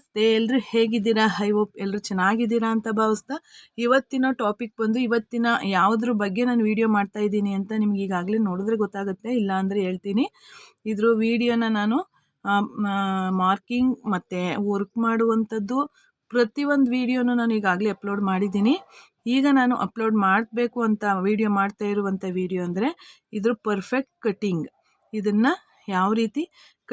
ನಮಸ್ತೆ. ಎಲ್ಲರೂ ಹೇಗಿದ್ದೀರಾ? ಐ ಹೋಪ್ ಎಲ್ಲರೂ ಚೆನ್ನಾಗಿದ್ದೀರಾ ಅಂತ ಭಾವಿಸ್ತಾ ಇವತ್ತಿನ ಟಾಪಿಕ್ ಬಂದು ಇವತ್ತಿನ ಯಾವುದ್ರ ಬಗ್ಗೆ ನಾನು ವಿಡಿಯೋ ಮಾಡ್ತಾ ಇದ್ದೀನಿ ಅಂತ ನಿಮ್ಗೆ ಈಗಾಗಲೇ ನೋಡಿದ್ರೆ ಗೊತ್ತಾಗುತ್ತೆ. ಇಲ್ಲ ಅಂದರೆ ಹೇಳ್ತೀನಿ. ಇದ್ರ ವಿಡಿಯೋನ ನಾನು ಮಾರ್ಕಿಂಗ್ ಮತ್ತು ವರ್ಕ್ ಮಾಡುವಂಥದ್ದು ಪ್ರತಿಯೊಂದು ವಿಡಿಯೋನು ನಾನು ಈಗಾಗಲೇ ಅಪ್ಲೋಡ್ ಮಾಡಿದ್ದೀನಿ. ಈಗ ನಾನು ಅಪ್ಲೋಡ್ ಮಾಡಬೇಕು ಅಂತ ವಿಡಿಯೋ ಮಾಡ್ತಾ ಇರುವಂಥ ವಿಡಿಯೋ ಅಂದರೆ ಇದ್ರ ಪರ್ಫೆಕ್ಟ್ ಕಟ್ಟಿಂಗ್ ಇದನ್ನು ಯಾವ ರೀತಿ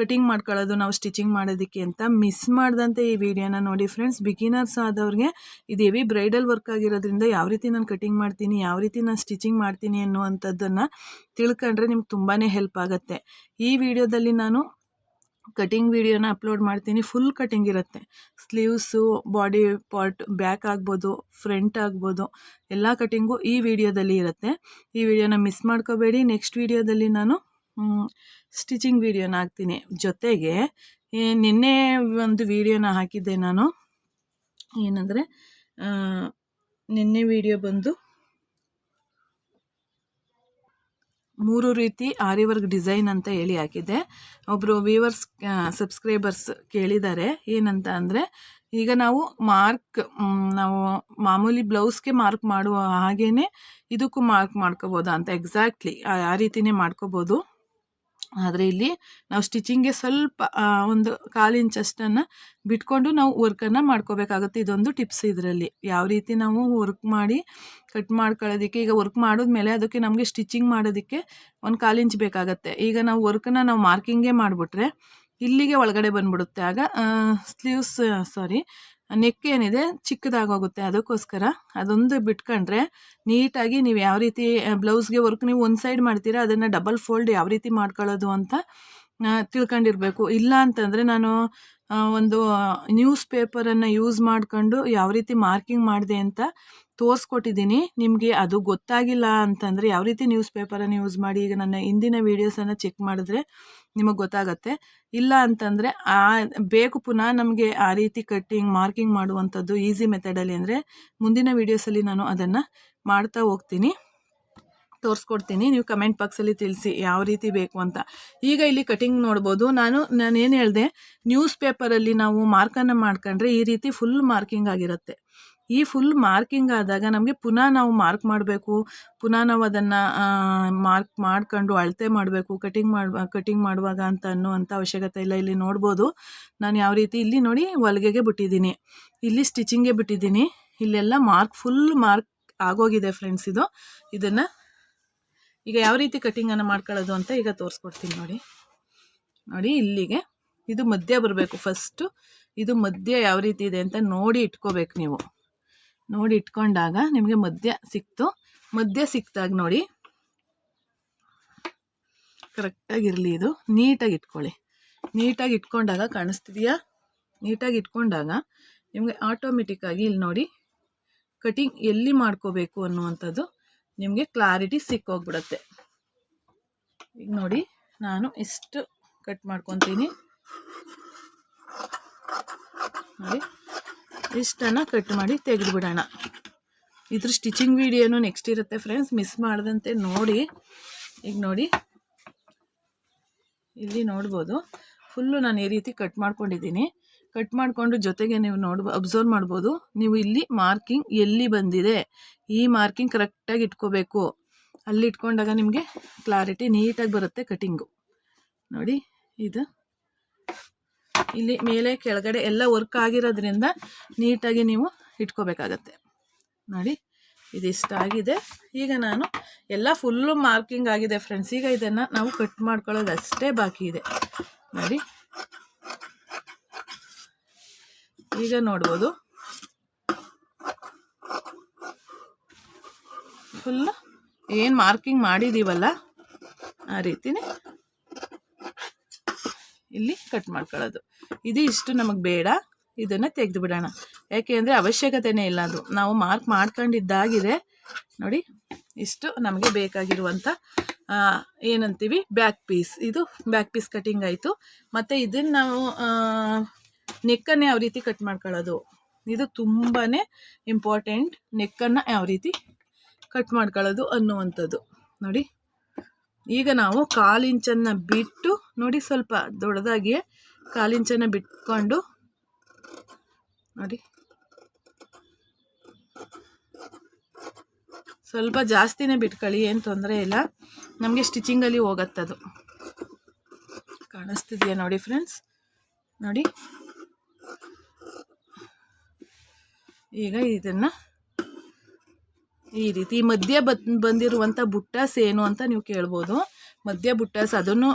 ಕಟಿಂಗ್ ಮಾಡ್ಕೊಳ್ಳೋದು, ನಾವು ಸ್ಟಿಚಿಂಗ್ ಮಾಡೋದಕ್ಕೆ ಅಂತ ಮಿಸ್ ಮಾಡ್ದಂತೆ ಈ ವಿಡಿಯೋನ ನೋಡಿ ಫ್ರೆಂಡ್ಸ್ ಬಿಗಿನರ್ಸ್ ಆದವ್ರಿಗೆ ಇದು ಹೆವಿ ಬ್ರೈಡಲ್ ವರ್ಕ್ ಆಗಿರೋದ್ರಿಂದ ಯಾವ ರೀತಿ ನಾನು ಕಟಿಂಗ್ ಮಾಡ್ತೀನಿ, ಯಾವ ರೀತಿ ನಾನು ಸ್ಟಿಚಿಂಗ್ ಮಾಡ್ತೀನಿ ಅನ್ನುವಂಥದ್ದನ್ನು ತಿಳ್ಕೊಂಡ್ರೆ ನಿಮ್ಗೆ ತುಂಬಾ ಹೆಲ್ಪ್ ಆಗುತ್ತೆ. ಈ ವಿಡಿಯೋದಲ್ಲಿ ನಾನು ಕಟಿಂಗ್ ವಿಡಿಯೋನ ಅಪ್ಲೋಡ್ ಮಾಡ್ತೀನಿ ಫುಲ್ ಕಟಿಂಗ್ ಇರುತ್ತೆ. ಸ್ಲೀವ್ಸು ಬಾಡಿ ಪಾರ್ಟ್ ಬ್ಯಾಕ್ ಆಗ್ಬೋದು ಫ್ರಂಟ್ ಆಗ್ಬೋದು, ಎಲ್ಲ ಕಟಿಂಗು ಈ ವಿಡಿಯೋದಲ್ಲಿ ಇರುತ್ತೆ. ಈ ವಿಡಿಯೋನ ಮಿಸ್ ಮಾಡ್ಕೋಬೇಡಿ. ನೆಕ್ಸ್ಟ್ ವಿಡಿಯೋದಲ್ಲಿ ನಾನು ಸ್ಟಿಚಿಂಗ್ ವೀಡಿಯೋನ ಹಾಕ್ತೀನಿ. ಜೊತೆಗೆ ನಿನ್ನೆ ಒಂದು ವೀಡಿಯೋನ ಹಾಕಿದ್ದೆ ನಾನು. ಏನಂದರೆ ನಿನ್ನೆ ವಿಡಿಯೋ ಬಂದು ಮೂರು ರೀತಿ ಆರಿವರ್ಕ್ ಡಿಸೈನ್ ಅಂತ ಹೇಳಿ ಹಾಕಿದ್ದೆ. ಒಬ್ಬರು ವ್ಯೂವರ್ಸ್ ಸಬ್ಸ್ಕ್ರೈಬರ್ಸ್ ಕೇಳಿದ್ದಾರೆ. ಏನಂತ ಅಂದರೆ, ಈಗ ನಾವು ಮಾರ್ಕ್ ನಾವು ಮಾಮೂಲಿ ಬ್ಲೌಸ್ಗೆ ಮಾರ್ಕ್ ಮಾಡುವ ಹಾಗೇ ಇದಕ್ಕೂ ಮಾರ್ಕ್ ಮಾಡ್ಕೋಬೋದಾ ಅಂತ. ಎಕ್ಸಾಕ್ಟ್ಲಿ ಆ ರೀತಿಯೇ ಮಾಡ್ಕೋಬೋದು. ಆದರೆ ಇಲ್ಲಿ ನಾವು ಸ್ಟಿಚಿಂಗ್ಗೆ ಸ್ವಲ್ಪ ಒಂದು ಕಾಲು ಇಂಚಷ್ಟನ್ನು ಬಿಟ್ಕೊಂಡು ನಾವು ವರ್ಕನ್ನು ಮಾಡ್ಕೋಬೇಕಾಗುತ್ತೆ. ಇದೊಂದು ಟಿಪ್ಸ್ ಇದರಲ್ಲಿ. ಯಾವ ರೀತಿ ನಾವು ವರ್ಕ್ ಮಾಡಿ ಕಟ್ ಮಾಡ್ಕೊಳ್ಳೋದಕ್ಕೆ, ಈಗ ವರ್ಕ್ ಮಾಡಿದ್ಮೇಲೆ ಅದಕ್ಕೆ ನಮಗೆ ಸ್ಟಿಚಿಂಗ್ ಮಾಡೋದಕ್ಕೆ ಒಂದು ಕಾಲು ಇಂಚ್ ಬೇಕಾಗತ್ತೆ. ಈಗ ನಾವು ವರ್ಕನ್ನು ನಾವು ಮಾರ್ಕಿಂಗೇ ಮಾಡಿಬಿಟ್ರೆ ಇಲ್ಲಿಗೆ ಒಳಗಡೆ ಬಂದ್ಬಿಡುತ್ತೆ. ಆಗ ಸ್ಲೀವ್ಸ್ ಸಾರಿ ನೆಕ್ ಏನಿದೆ ಚಿಕ್ಕದಾಗೋಗುತ್ತೆ ಅದಕ್ಕೋಸ್ಕರ ಅದೊಂದು ಬಿಟ್ಕೊಂಡ್ರೆ ನೀಟಾಗಿ ನೀವು ಯಾವ ರೀತಿ ಬ್ಲೌಸ್ಗೆ ವರ್ಕ್ ನೀವು ಒಂದು ಸೈಡ್ ಮಾಡ್ತೀರಾ, ಅದನ್ನು ಡಬಲ್ ಫೋಲ್ಡ್ ಯಾವ ರೀತಿ ಮಾಡ್ಕೊಳ್ಳೋದು ಅಂತ ತಿಳ್ಕೊಂಡಿರಬೇಕು. ಇಲ್ಲ ಅಂತಂದರೆ ನಾನು ಒಂದು ನ್ಯೂಸ್ ಪೇಪರನ್ನು ಯೂಸ್ ಮಾಡಿಕೊಂಡು ಯಾವ ರೀತಿ ಮಾರ್ಕಿಂಗ್ ಮಾಡಿದೆ ಅಂತ ತೋರಿಸ್ಕೊಟ್ಟಿದ್ದೀನಿ. ನಿಮಗೆ ಅದು ಗೊತ್ತಾಗಿಲ್ಲ ಅಂತಂದರೆ ಯಾವ ರೀತಿ ನ್ಯೂಸ್ ಪೇಪರನ್ನು ಯೂಸ್ ಮಾಡಿ, ಈಗ ನನ್ನ ಹಿಂದಿನ ವೀಡಿಯೋಸನ್ನು ಚೆಕ್ ಮಾಡಿದ್ರೆ ನಿಮಗೆ ಗೊತ್ತಾಗತ್ತೆ. ಇಲ್ಲ ಅಂತಂದರೆ ಆ ಬೇಕು ಪುನಃ ನಮಗೆ ಆ ರೀತಿ ಕಟ್ಟಿಂಗ್ ಮಾರ್ಕಿಂಗ್ ಮಾಡುವಂಥದ್ದು ಈಸಿ ಮೆಥಡಲ್ಲಿ ಅಂದರೆ ಮುಂದಿನ ವೀಡಿಯೋಸಲ್ಲಿ ನಾನು ಅದನ್ನು ಮಾಡ್ತಾ ಹೋಗ್ತೀನಿ. ತೋರಿಸ್ಕೊಡ್ತೀನಿ. ನೀವು ಕಮೆಂಟ್ ಬಾಕ್ಸಲ್ಲಿ ತಿಳಿಸಿ ಯಾವ ರೀತಿ ಬೇಕು ಅಂತ. ಈಗ ಇಲ್ಲಿ ಕಟಿಂಗ್ ನೋಡ್ಬೋದು. ನಾನು ನಾನೇನು ಹೇಳಿದೆ? ನ್ಯೂಸ್ ಪೇಪರಲ್ಲಿ ನಾವು ಮಾರ್ಕನ್ನು ಮಾಡ್ಕೊಂಡ್ರೆ ಈ ರೀತಿ ಫುಲ್ ಮಾರ್ಕಿಂಗ್ ಆಗಿರುತ್ತೆ. ಈ ಫುಲ್ ಮಾರ್ಕಿಂಗ್ ಆದಾಗ ನಮಗೆ ಪುನಃ ನಾವು ಮಾರ್ಕ್ ಮಾಡಬೇಕು, ಪುನಃ ನಾವು ಅದನ್ನು ಮಾರ್ಕ್ ಮಾಡ್ಕೊಂಡು ಅಳತೆ ಮಾಡಬೇಕು ಕಟಿಂಗ್ ಮಾಡುವ ಕಟಿಂಗ್ ಮಾಡುವಾಗ ಅಂತ ಅನ್ನುವಂಥ ಅವಶ್ಯಕತೆ ಇಲ್ಲ. ಇಲ್ಲಿ ನೋಡ್ಬೋದು, ನಾನು ಯಾವ ರೀತಿ, ಇಲ್ಲಿ ನೋಡಿ ಹೊಲಿಗೆಗೆ ಬಿಟ್ಟಿದ್ದೀನಿ. ಇಲ್ಲಿ ಸ್ಟಿಚಿಂಗೇ ಬಿಟ್ಟಿದ್ದೀನಿ. ಇಲ್ಲೆಲ್ಲ ಮಾರ್ಕ್ ಫುಲ್ ಮಾರ್ಕ್ ಆಗೋಗಿದೆ ಫ್ರೆಂಡ್ಸ್ ಇದು. ಇದನ್ನು ಈಗ ಯಾವ ರೀತಿ ಕಟಿಂಗನ್ನು ಮಾಡ್ಕೊಳ್ಳೋದು ಅಂತ ಈಗ ತೋರಿಸ್ಕೊಡ್ತೀನಿ ನೋಡಿ. ನೋಡಿ ಇಲ್ಲಿಗೆ, ಇದು ಮಧ್ಯ ಬರಬೇಕು ಫಸ್ಟು ಇದು ಮಧ್ಯ ಯಾವ ರೀತಿ ಇದೆ ಅಂತ ನೋಡಿ ಇಟ್ಕೋಬೇಕು ನೀವು. ನೋಡಿ ಇಟ್ಕೊಂಡಾಗ ನಿಮಗೆ ಮಧ್ಯ ಸಿಕ್ತು. ಮಧ್ಯ ಸಿಕ್ತಾಗ ನೋಡಿ. ಕರೆಕ್ಟಾಗಿರಲಿ ಇದು. ನೀಟಾಗಿ ಇಟ್ಕೊಳ್ಳಿ. ನೀಟಾಗಿ ಇಟ್ಕೊಂಡಾಗ ಕಾಣಿಸ್ತಿದೆಯಾ? ನೀಟಾಗಿ ಇಟ್ಕೊಂಡಾಗ ನಿಮಗೆ ಆಟೋಮೆಟಿಕ್ಕಾಗಿ ಇಲ್ಲಿ ನೋಡಿ ಕಟಿಂಗ್ ಎಲ್ಲಿ ಮಾಡ್ಕೋಬೇಕು ಅನ್ನುವಂಥದ್ದು ನಿಮಗೆ ಕ್ಲಾರಿಟಿ ಸಿಕ್ಕೋಗ್ಬಿಡತ್ತೆ. ಈಗ ನೋಡಿ ನಾನು ಇಷ್ಟು ಕಟ್ ಮಾಡ್ಕೊತೀನಿ. ನೋಡಿ. ಇಷ್ಟನ್ನು ಕಟ್ ಮಾಡಿ ತೆಗೆದುಬಿಡೋಣ. ಇದ್ರ ಸ್ಟಿಚಿಂಗ್ ವಿಡಿಯೋನು ನೆಕ್ಸ್ಟ್ ಇರುತ್ತೆ ಫ್ರೆಂಡ್ಸ್ ಮಿಸ್ ಮಾಡದಂತೆ ನೋಡಿ. ಈಗ ನೋಡಿ. ಇಲ್ಲಿ ನೋಡ್ಬೋದು. ಫುಲ್ಲು ನಾನು ಈ ರೀತಿ ಕಟ್ ಮಾಡ್ಕೊಂಡಿದ್ದೀನಿ. ಕಟ್ ಮಾಡಿಕೊಂಡು ಜೊತೆಗೆ ನೀವು ನೋಡ್ಬೋ ಅಬ್ಸರ್ವ್ ಮಾಡ್ಬೋದು. ನೀವು ಇಲ್ಲಿ ಮಾರ್ಕಿಂಗ್ ಎಲ್ಲಿ ಬಂದಿದೆ? ಈ ಮಾರ್ಕಿಂಗ್ ಕರೆಕ್ಟಾಗಿ ಇಟ್ಕೋಬೇಕು. ಅಲ್ಲಿ ಇಟ್ಕೊಂಡಾಗ ನಿಮಗೆ ಕ್ಲಾರಿಟಿ ನೀಟಾಗಿ ಬರುತ್ತೆ ಕಟಿಂಗು ನೋಡಿ, ಇದು. ಇಲ್ಲಿ ಮೇಲೆ ಕೆಳಗಡೆ ಎಲ್ಲ ವರ್ಕ್ ಆಗಿರೋದ್ರಿಂದ ನೀಟಾಗಿ ನೀವು ಇಟ್ಕೋಬೇಕಾಗತ್ತೆ. ನೋಡಿ ಇದಿಷ್ಟ ಆಗಿದೆ ಈಗ ನಾನು ಎಲ್ಲ ಫುಲ್ಲು ಮಾರ್ಕಿಂಗ್ ಆಗಿದೆ ಫ್ರೆಂಡ್ಸ್ ಈಗ ಇದನ್ನು ನಾವು ಕಟ್ ಮಾಡ್ಕೊಳ್ಳೋದು ಅಷ್ಟೇ ಬಾಕಿ ಇದೆ. ನೋಡಿ. ಈಗ ನೋಡ್ಬೋದು. ಫುಲ್ಲು ಏನು ಮಾರ್ಕಿಂಗ್ ಮಾಡಿದ್ದೀವಲ್ಲ ಆ ರೀತಿನೇ ಇಲ್ಲಿ ಕಟ್ ಮಾಡ್ಕೊಳ್ಳೋದು. ಇದು ಇಷ್ಟು ನಮಗೆ ಬೇಡ, ಇದನ್ನು ತೆಗೆದು ಬಿಡೋಣ. ಯಾಕೆ ಅಂದರೆ ಅವಶ್ಯಕತೆಯೇ ಇಲ್ಲ ಅದು. ನಾವು ಮಾರ್ಕ್ ಮಾಡ್ಕೊಂಡಿದ್ದಾಗಿದೆ. ನೋಡಿ, ಇಷ್ಟು ನಮಗೆ ಬೇಕಾಗಿರುವಂಥ ಏನಂತೀವಿ ಬ್ಯಾಕ್ ಪೀಸ್ ಇದು ಬ್ಯಾಕ್ ಪೀಸ್ ಕಟಿಂಗ್ ಆಯಿತು. ಮತ್ತು ಇದನ್ನು ನಾವು ನೆಕ್ಕನ್ನು ಯಾವ ರೀತಿ ಕಟ್ ಮಾಡ್ಕೊಳ್ಳೋದು? ಇದು ತುಂಬಾ ಇಂಪಾರ್ಟೆಂಟ್ ನೆಕ್ಕನ್ನು ಯಾವ ರೀತಿ ಕಟ್ ಮಾಡ್ಕೊಳ್ಳೋದು ಅನ್ನುವಂಥದ್ದು. ನೋಡಿ ಈಗ ನಾವು ಕಾಲಿಂಚನ್ನು ಬಿಟ್ಟು ನೋಡಿ ಸ್ವಲ್ಪ ದೊಡ್ಡದಾಗಿ ಕಾಲಿಂಚನ್ನು ಬಿಟ್ಕೊಂಡು ನೋಡಿ. ಸ್ವಲ್ಪ ಜಾಸ್ತಿನೇ ಬಿಟ್ಕೊಳ್ಳಿ, ಏನು ತೊಂದರೆ ಇಲ್ಲ. ನಮಗೆ ಸ್ಟಿಚಿಂಗಲ್ಲಿ ಹೋಗತ್ತದು. ಕಾಣಿಸ್ತಿದೆಯಾ ನೋಡಿ ಫ್ರೆಂಡ್ಸ್ ನೋಡಿ. ಈಗ ಇದನ್ನು ಈ ರೀತಿ ಮಧ್ಯ ಬಂದಿರುವಂಥ ಬುಟ್ಟಾಸ್ ಏನು ಅಂತ ನೀವು ಕೇಳ್ಬೋದು. ಮಧ್ಯ ಬುಟ್ಟಾಸ್ ಅದನ್ನು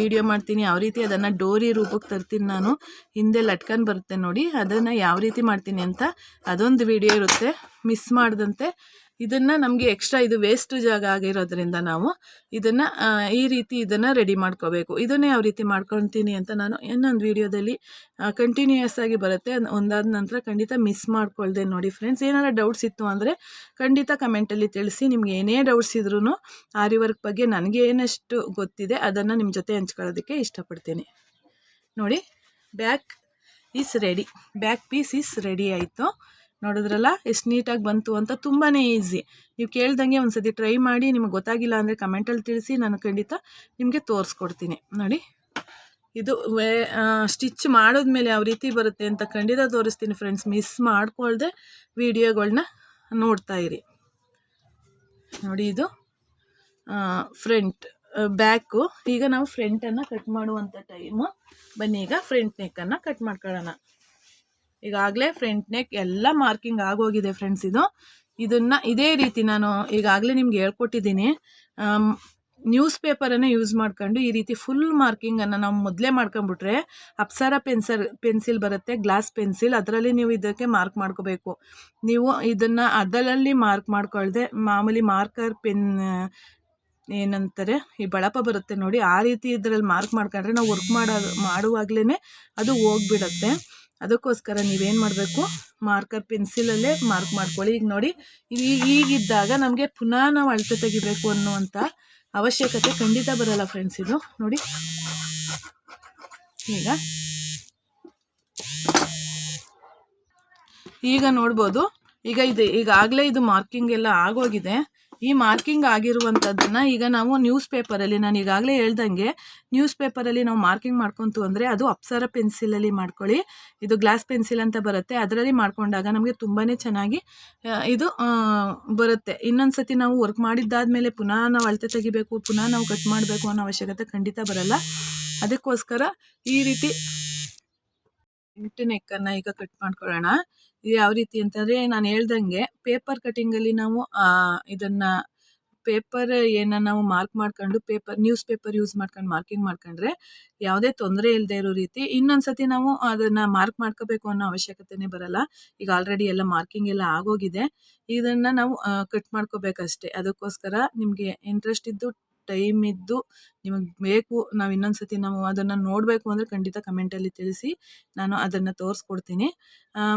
ವಿಡಿಯೋ ಮಾಡ್ತೀನಿ. ಯಾವ ರೀತಿ ಅದನ್ನು ಡೋರಿ ರೂಪಕ್ಕೆ ತರ್ತೀನಿ ನಾನು. ಹಿಂದೆ ಲಟ್ಕನ್ ಬರುತ್ತೆ ನೋಡಿ. ಅದನ್ನು ಯಾವ ರೀತಿ ಮಾಡ್ತೀನಿ ಅಂತ ಅದೊಂದು ವಿಡಿಯೋ ಇರುತ್ತೆ. ಮಿಸ್ ಮಾಡ್ದಂತೆ. ಇದನ್ನು ನಮಗೆ ಎಕ್ಸ್ಟ್ರಾ ಇದು ವೇಸ್ಟ್ ಜಾಗ ಆಗಿರೋದ್ರಿಂದ ನಾವು ಇದನ್ನು ಈ ರೀತಿ ಇದನ್ನು ರೆಡಿ ಮಾಡ್ಕೋಬೇಕು. ಇದನ್ನೇ ಯಾವ ರೀತಿ ಮಾಡ್ಕೊತೀನಿ ಅಂತ ನಾನು ಇನ್ನೊಂದು ವೀಡಿಯೋದಲ್ಲಿ ಕಂಟಿನ್ಯೂಯಸ್ ಆಗಿ ಬರುತ್ತೆ. ಒಂದಾದ ನಂತರ ಖಂಡಿತ ಮಿಸ್ ಮಾಡ್ಕೊಳ್ದೆ ನೋಡಿ ಫ್ರೆಂಡ್ಸ್ ಏನಾರ ಡೌಟ್ಸ್ ಇತ್ತು ಅಂದರೆ ಖಂಡಿತ ಕಮೆಂಟಲ್ಲಿ ತಿಳಿಸಿ. ನಿಮ್ಗೆ ಏನೇ ಡೌಟ್ಸ್ ಇದ್ರೂ ಆರಿ ವರ್ಕ್ ಬಗ್ಗೆ ನನಗೆ ಏನಷ್ಟು ಗೊತ್ತಿದೆ ಅದನ್ನು ನಿಮ್ಮ ಜೊತೆ ಹಂಚ್ಕೊಳ್ಳೋದಕ್ಕೆ ಇಷ್ಟಪಡ್ತೀನಿ. ನೋಡಿ back is ready back piece is ready ಆಯಿತು. ನೋಡಿದ್ರಲ್ಲ? ಎಷ್ಟು ನೀಟಾಗಿ ಬಂತು ಅಂತ ತುಂಬಾ ಈಸಿ. ನೀವು ಕೇಳ್ದಂಗೆ ಒಂದು ಸತಿ ಟ್ರೈ ಮಾಡಿ, ನಿಮಗೆ ಗೊತ್ತಾಗಿಲ್ಲ ಅಂದರೆ ಕಮೆಂಟಲ್ಲಿ ತಿಳಿಸಿ, ನಾನು ಖಂಡಿತ ನಿಮಗೆ ತೋರಿಸ್ಕೊಡ್ತೀನಿ. ನೋಡಿ, ಇದು ವೇ ಸ್ಟಿಚ್ ಮಾಡಿದ್ಮೇಲೆ ಯಾವ ರೀತಿ ಬರುತ್ತೆ ಅಂತ ಖಂಡಿತ ತೋರಿಸ್ತೀನಿ ಫ್ರೆಂಡ್ಸ್. ಮಿಸ್ ಮಾಡ್ಕೊಳ್ದೆ ವೀಡಿಯೋಗಳನ್ನ ನೋಡ್ತಾ ಇರಿ. ನೋಡಿ, ಇದು ಫ್ರಂಟ್ ಬ್ಯಾಕು. ಈಗ ನಾವು ಫ್ರಂಟನ್ನು ಕಟ್ ಮಾಡುವಂಥ ಟೈಮು. ಬನ್ನಿ, ಈಗ ಫ್ರಂಟ್ ನೆಕ್ಕನ್ನು ಕಟ್ ಮಾಡ್ಕೊಳ್ಳೋಣ. ಈಗಾಗಲೇ ಫ್ರಂಟ್ ನೆಕ್ ಎಲ್ಲ ಮಾರ್ಕಿಂಗ್ ಆಗೋಗಿದೆ ಫ್ರೆಂಡ್ಸ್ ಇದು. ಇದನ್ನು ಇದೇ ರೀತಿ ನಾನು ಈಗಾಗಲೇ ನಿಮ್ಗೆ ಹೇಳ್ಕೊಟ್ಟಿದ್ದೀನಿ. ನ್ಯೂಸ್ ಪೇಪರನ್ನು ಯೂಸ್ ಮಾಡ್ಕೊಂಡು ಈ ರೀತಿ ಫುಲ್ ಮಾರ್ಕಿಂಗನ್ನು ನಾವು ಮೊದಲೇ ಮಾಡ್ಕೊಂಬಿಟ್ರೆ ಅಪ್ಸರ ಪೆನ್ಸಲ್ ಪೆನ್ಸಿಲ್ ಬರುತ್ತೆ ಗ್ಲಾಸ್ ಪೆನ್ಸಿಲ್ ಅದರಲ್ಲಿ ನೀವು ಇದಕ್ಕೆ ಮಾರ್ಕ್ ಮಾಡ್ಕೋಬೇಕು. ನೀವು ಇದನ್ನು ಅದರಲ್ಲಿ ಮಾರ್ಕ್ ಮಾಡ್ಕೊಳ್ದೆ, ಮಾಮೂಲಿ ಮಾರ್ಕರ್ ಪೆನ್ ಏನಂತಾರೆ, ಈ ಬಳಪ ಬರುತ್ತೆ ನೋಡಿ, ಆ ರೀತಿ ಇದರಲ್ಲಿ ಮಾರ್ಕ್ ಮಾಡ್ಕೊಂಡ್ರೆ ನಾವು ವರ್ಕ್ ಮಾಡೋ ಮಾಡುವಾಗಲೇ ಅದು ಹೋಗ್ಬಿಡತ್ತೆ. ಅದಕ್ಕೋಸ್ಕರ ನೀವೇನು ಮಾಡಬೇಕು? ಮಾರ್ಕರ್ ಪೆನ್ಸಿಲಲ್ಲೇ ಮಾರ್ಕ್ ಮಾಡ್ಕೊಳ್ಳಿ. ಈಗ ನೋಡಿ ಈಗ ಈಗಿದ್ದಾಗ ನಮಗೆ ಪುನಃ ನಾವು ಅಳತೆ ತೆಗಿಬೇಕು ಅನ್ನುವಂಥ ಅವಶ್ಯಕತೆ ಖಂಡಿತ ಬರಲ್ಲ ಫ್ರೆಂಡ್ಸ್ ಇದು. ನೋಡಿ. ಈಗ. ಈಗ ನೋಡ್ಬೋದು. ಈಗ ಇದು, ಈಗಾಗಲೇ ಇದು ಮಾರ್ಕಿಂಗ್ ಎಲ್ಲ ಆಗೋಗಿದೆ. ಈ ಮಾರ್ಕಿಂಗ್ ಆಗಿರುವಂಥದ್ದನ್ನು ಈಗ ನಾವು ನ್ಯೂಸ್ ಪೇಪರಲ್ಲಿ ನಾನು ಈಗಾಗಲೇ ಹೇಳ್ದಂಗೆ ನ್ಯೂಸ್ ಪೇಪರಲ್ಲಿ ನಾವು ಮಾರ್ಕಿಂಗ್ ಮಾಡ್ಕೊತು ಅಂದರೆ ಅದು ಅಪ್ಸರ ಪೆನ್ಸಿಲಲ್ಲಿ ಮಾಡ್ಕೊಳ್ಳಿ. ಇದು ಗ್ಲಾಸ್ ಪೆನ್ಸಿಲ್ ಅಂತ ಬರುತ್ತೆ. ಅದರಲ್ಲಿ ಮಾಡ್ಕೊಂಡಾಗ ನಮಗೆ ತುಂಬಾ ಚೆನ್ನಾಗಿ ಇದು ಬರುತ್ತೆ. ಇನ್ನೊಂದು ಸತಿ ನಾವು ವರ್ಕ್ ಮಾಡಿದ್ದಾದಮೇಲೆ ಪುನಃ ನಾವು ಅಳತೆ ತೆಗಿಬೇಕು, ಪುನಃ ನಾವು ಕಟ್ ಮಾಡಬೇಕು ಅನ್ನೋ ಅವಶ್ಯಕತೆ ಖಂಡಿತ ಬರಲ್ಲ. ಅದಕ್ಕೋಸ್ಕರ ಈ ರೀತಿ ಇಂಟು ನೆಕ್ಕನ್ನು ಈಗ ಕಟ್ ಮಾಡ್ಕೊಳ್ಳೋಣ. ಇದು ಯಾವ ರೀತಿ ಅಂತಂದರೆ ನಾನು ಹೇಳ್ದಂಗೆ ಪೇಪರ್ ಕಟಿಂಗಲ್ಲಿ ನಾವು ಇದನ್ನು ಪೇಪರ್ ಏನನ್ನ ನಾವು ಮಾರ್ಕ್ ಮಾಡ್ಕೊಂಡು ಪೇಪರ್ ನ್ಯೂಸ್ ಪೇಪರ್ ಯೂಸ್ ಮಾಡ್ಕೊಂಡು ಮಾರ್ಕಿಂಗ್ ಮಾಡ್ಕೊಂಡ್ರೆ ಯಾವುದೇ ತೊಂದರೆ ಇಲ್ಲದೆ ಇರೋ ರೀತಿ ಇನ್ನೊಂದು ಸತಿ ನಾವು ಅದನ್ನು ಮಾರ್ಕ್ ಮಾಡ್ಕೋಬೇಕು ಅನ್ನೋ ಅವಶ್ಯಕತೆನೇ ಬರಲ್ಲ. ಈಗ ಆಲ್ರೆಡಿ ಎಲ್ಲ ಮಾರ್ಕಿಂಗ್ ಎಲ್ಲ ಆಗೋಗಿದೆ. ಇದನ್ನು ನಾವು ಕಟ್ ಮಾಡ್ಕೋಬೇಕಷ್ಟೇ. ಅದಕ್ಕೋಸ್ಕರ ನಿಮಗೆ ಇಂಟ್ರೆಸ್ಟ್ ಇದ್ದು ಟೈಮ್ ಇದ್ದು ನಿಮಗೆ ಬೇಕು, ನಾವು ಇನ್ನೊಂದು ಸತಿ ನಾವು ಅದನ್ನು ನೋಡಬೇಕು ಅಂದರೆ ಖಂಡಿತ ಕಮೆಂಟಲ್ಲಿ ತಿಳಿಸಿ, ನಾನು ಅದನ್ನು ತೋರಿಸ್ಕೊಡ್ತೀನಿ.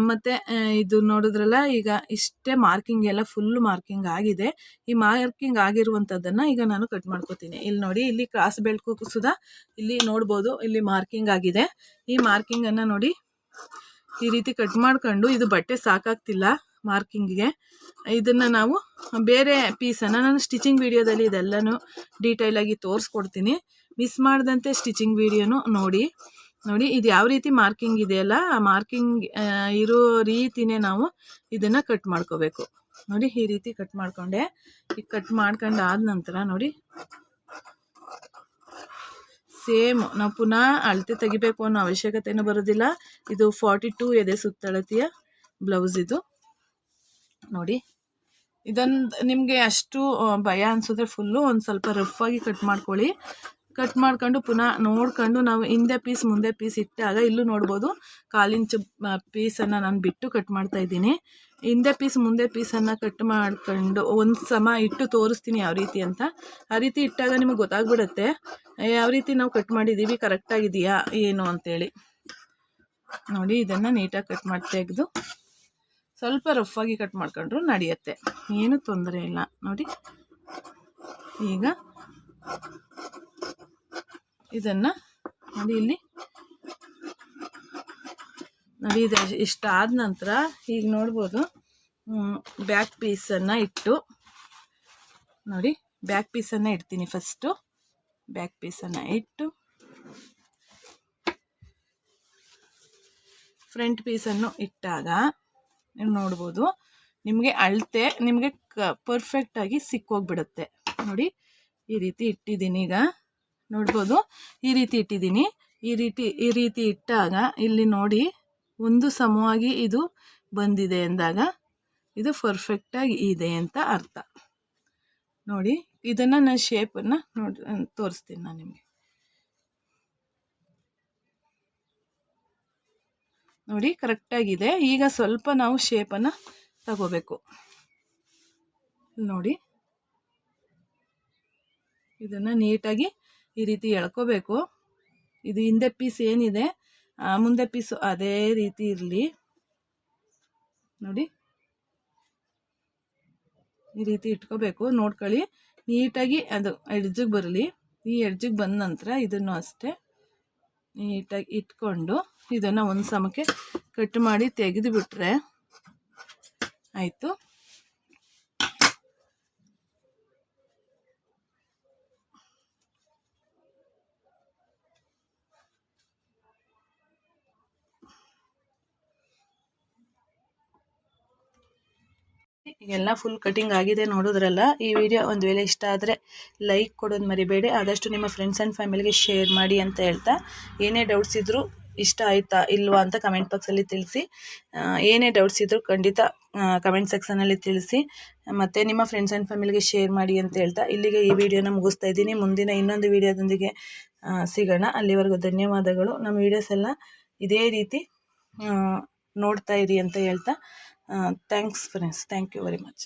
ಮತ್ತು ಇದು ನೋಡಿದ್ರಲ್ಲ, ಈಗ ಇಷ್ಟೇ ಮಾರ್ಕಿಂಗ್ ಎಲ್ಲ ಫುಲ್ ಮಾರ್ಕಿಂಗ್ ಆಗಿದೆ. ಈ ಮಾರ್ಕಿಂಗ್ ಆಗಿರುವಂಥದ್ದನ್ನು ಈಗ ನಾನು ಕಟ್ ಮಾಡ್ಕೋತೀನಿ. ಇಲ್ಲಿ ನೋಡಿ, ಇಲ್ಲಿ ಕ್ರಾಸ್ ಬೆಳ್ಕು ಸುಧಾ ಇಲ್ಲಿ ನೋಡ್ಬೋದು, ಇಲ್ಲಿ ಮಾರ್ಕಿಂಗ್ ಆಗಿದೆ. ಈ ಮಾರ್ಕಿಂಗನ್ನು ನೋಡಿ ಈ ರೀತಿ ಕಟ್ ಮಾಡ್ಕೊಂಡು, ಇದು ಬಟ್ಟೆ ಸಾಕಾಗ್ತಿಲ್ಲ ಮಾರ್ಕಿಂಗಿಗೆ ಇದನ್ನು ನಾವು ಬೇರೆ ಪೀಸನ್ನು ನಾನು ಸ್ಟಿಚಿಂಗ್ ವೀಡಿಯೋದಲ್ಲಿ ಇದೆಲ್ಲನೂ ಡೀಟೇಲಾಗಿ ತೋರಿಸ್ಕೊಡ್ತೀನಿ. ಮಿಸ್ ಮಾಡಿದಂತೆ ಸ್ಟಿಚಿಂಗ್ ವೀಡಿಯೋನೂ ನೋಡಿ. ನೋಡಿ, ಇದು ಯಾವ ರೀತಿ ಮಾರ್ಕಿಂಗ್ ಇದೆಯಲ್ಲ, ಆ ಮಾರ್ಕಿಂಗ್ ಇರೋ ರೀತಿನೇ ನಾವು ಇದನ್ನು ಕಟ್ ಮಾಡ್ಕೋಬೇಕು. ನೋಡಿ, ಈ ರೀತಿ ಕಟ್ ಮಾಡಿಕೊಂಡೆ. ಈಗ ಕಟ್ ಮಾಡ್ಕೊಂಡು ಆದ ನಂತರ ನೋಡಿ. ಸೇಮ್ ನಾವು ಪುನಃ ಅಳತೆ ತೆಗಿಬೇಕು ಅನ್ನೋ ಅವಶ್ಯಕತೆಯೂ ಬರೋದಿಲ್ಲ. ಇದು ಫಾರ್ಟಿ ಟೂ ಎದೆ ಸುತ್ತಳತೆಯ ಬ್ಲೌಸ್ ಇದು. ನೋಡಿ ಇದೊಂದು ನಿಮಗೆ ಅಷ್ಟು ಭಯ ಅನಿಸಿದ್ರೆ ಫುಲ್ಲು ಒಂದು ಸ್ವಲ್ಪ ರಫಾಗಿ ಕಟ್ ಮಾಡ್ಕೊಳ್ಳಿ. ಕಟ್ ಮಾಡ್ಕೊಂಡು ಪುನಃ ನೋಡ್ಕೊಂಡು ನಾವು ಹಿಂದೆ ಪೀಸ್ ಮುಂದೆ ಪೀಸ್ ಇಟ್ಟಾಗ ಇಲ್ಲೂ ನೋಡ್ಬೋದು. ಕಾಲಿಂಚು ಪೀಸನ್ನು ನಾನು ಬಿಟ್ಟು ಕಟ್ ಮಾಡ್ತಾ ಇದ್ದೀನಿ. ಹಿಂದೆ ಪೀಸ್ ಮುಂದೆ ಪೀಸನ್ನು ಕಟ್ ಮಾಡ್ಕೊಂಡು ಒಂದು ಸಮ ಇಟ್ಟು ತೋರಿಸ್ತೀನಿ ಯಾವ ರೀತಿ ಅಂತ. ಆ ರೀತಿ ಇಟ್ಟಾಗ ನಿಮಗೆ ಗೊತ್ತಾಗ್ಬಿಡುತ್ತೆ. ಯಾವ ರೀತಿ ನಾವು ಕಟ್ ಮಾಡಿದ್ದೀವಿ ಕರೆಕ್ಟಾಗಿದೆಯಾ ಏನು ಅಂತೇಳಿ. ನೋಡಿ, ಇದನ್ನು ನೀಟಾಗಿ ಕಟ್ ಮಾಡಿ ತೆಗೆದು ಸ್ವಲ್ಪ ರಫಾಗಿ ಕಟ್ ಮಾಡ್ಕೊಂಡ್ರು ನಡೆಯುತ್ತೆ. ಏನು ತೊಂದರೆ ಇಲ್ಲ. ನೋಡಿ. ಈಗ ಇದನ್ನು ನೋಡಿ ಇಲ್ಲಿ. ನೋಡಿ, ಇದು ಇಷ್ಟಾದ ನಂತರ ಈಗ ನೋಡ್ಬೋದು. ಬ್ಯಾಕ್ ಪೀಸನ್ನು ಇಟ್ಟು. ನೋಡಿ ಬ್ಯಾಕ್ ಪೀಸನ್ನು ಇಡ್ತೀನಿ ಫಸ್ಟು ಬ್ಯಾಕ್ ಪೀಸನ್ನು ಇಟ್ಟು. ಫ್ರಂಟ್ ಪೀಸನ್ನು ಇಟ್ಟಾಗ ನೀವು ನೋಡ್ಬೋದು. ನಿಮಗೆ ಅಳತೆ, ನಿಮಗೆ ಕ ಪರ್ಫೆಕ್ಟಾಗಿ ಸಿಕ್ಕೋಗ್ಬಿಡುತ್ತೆ. ನೋಡಿ, ಈ ರೀತಿ ಇಟ್ಟಿದ್ದೀನಿ ಈಗ. ನೋಡ್ಬೋದು, ಈ ರೀತಿ ಇಟ್ಟಿದ್ದೀನಿ. ಈ ರೀತಿ ಈ ರೀತಿ ಇಟ್ಟಾಗ ಇಲ್ಲಿ ನೋಡಿ, ಒಂದು ಸಮವಾಗಿ ಇದು ಬಂದಿದೆ ಅಂದಾಗ ಇದು ಪರ್ಫೆಕ್ಟಾಗಿ ಇದೆ ಅಂತ ಅರ್ಥ. ನೋಡಿ, ಇದನ್ನು ನಾನು ಶೇಪನ್ನು ನೋಡಿ, ತೋರಿಸ್ತೀನಿ ನಾನು ನಿಮಗೆ. ನೋಡಿ ಕರೆಕ್ಟಾಗಿದೆ ಈಗ ಸ್ವಲ್ಪ ನಾವು ಶೇಪನ್ನು ತಗೋಬೇಕು. ನೋಡಿ. ಇದನ್ನು ನೀಟಾಗಿ ಈ ರೀತಿ ಎಳ್ಕೋಬೇಕು. ಇದು ಹಿಂದೆ ಪೀಸ್ ಏನಿದೆ, ಆ ಮುಂದೆ ಪೀಸು ಅದೇ ರೀತಿ ಇರಲಿ. ನೋಡಿ. ಈ ರೀತಿ ಇಟ್ಕೋಬೇಕು. ನೋಡ್ಕೊಳ್ಳಿ. ನೀಟಾಗಿ ಅದು ಎಡ್ಜಿಗೆ ಬರಲಿ. ಈ ಎಡ್ಜಿಗೆ ಬಂದ ನಂತರ ಇದನ್ನು ಅಷ್ಟೇ ನೀಟಾಗಿ ಇಟ್ಕೊಂಡು ಇದನ್ನು ಒಂದು ಸಮಕ್ಕೆ ಕಟ್ ಮಾಡಿ ತೆಗೆದುಬಿಟ್ರೆ ಆಯಿತು. ಎಲ್ಲ ಫುಲ್ ಕಟಿಂಗ್ ಆಗಿದೆ ನೋಡಿದ್ರಲ್ಲ, ಈ ವಿಡಿಯೋ ಒಂದು ವೇಳೆ ಇಷ್ಟ ಆದರೆ ಲೈಕ್ ಕೊಡೋದು ಮರಿಬೇಡಿ. ಆದಷ್ಟು ನಿಮ್ಮ ಫ್ರೆಂಡ್ಸ್ ಆ್ಯಂಡ್ ಫ್ಯಾಮಿಲಿಗೆ ಶೇರ್ ಮಾಡಿ ಅಂತ ಹೇಳ್ತಾ, ಏನೇ ಡೌಟ್ಸ್ ಇದ್ದರೂ ಇಷ್ಟ ಆಯಿತಾ ಇಲ್ವಾ ಅಂತ ಕಮೆಂಟ್ ಬಾಕ್ಸಲ್ಲಿ ತಿಳಿಸಿ. ಏನೇ ಡೌಟ್ಸ್ ಇದ್ದರೂ ಖಂಡಿತ ಕಮೆಂಟ್ ಸೆಕ್ಷನಲ್ಲಿ ತಿಳಿಸಿ. ಮತ್ತು ನಿಮ್ಮ ಫ್ರೆಂಡ್ಸ್ ಆ್ಯಂಡ್ ಫ್ಯಾಮಿಲಿಗೆ ಶೇರ್ ಮಾಡಿ ಅಂತ ಹೇಳ್ತಾ, ಇಲ್ಲಿಗೆ ಈ ವಿಡಿಯೋನ ಮುಗಿಸ್ತಾ ಇದ್ದೀನಿ. ಮುಂದಿನ ಇನ್ನೊಂದು ವಿಡಿಯೋದೊಂದಿಗೆ ಸಿಗೋಣ. ಅಲ್ಲಿವರೆಗೂ ಧನ್ಯವಾದಗಳು. ನಮ್ಮ ವೀಡಿಯೋಸ್ ಎಲ್ಲ ಇದೇ ರೀತಿ ನೋಡ್ತಾ ಇರಿ ಅಂತ ಹೇಳ್ತಾ. thanks friends thank you very much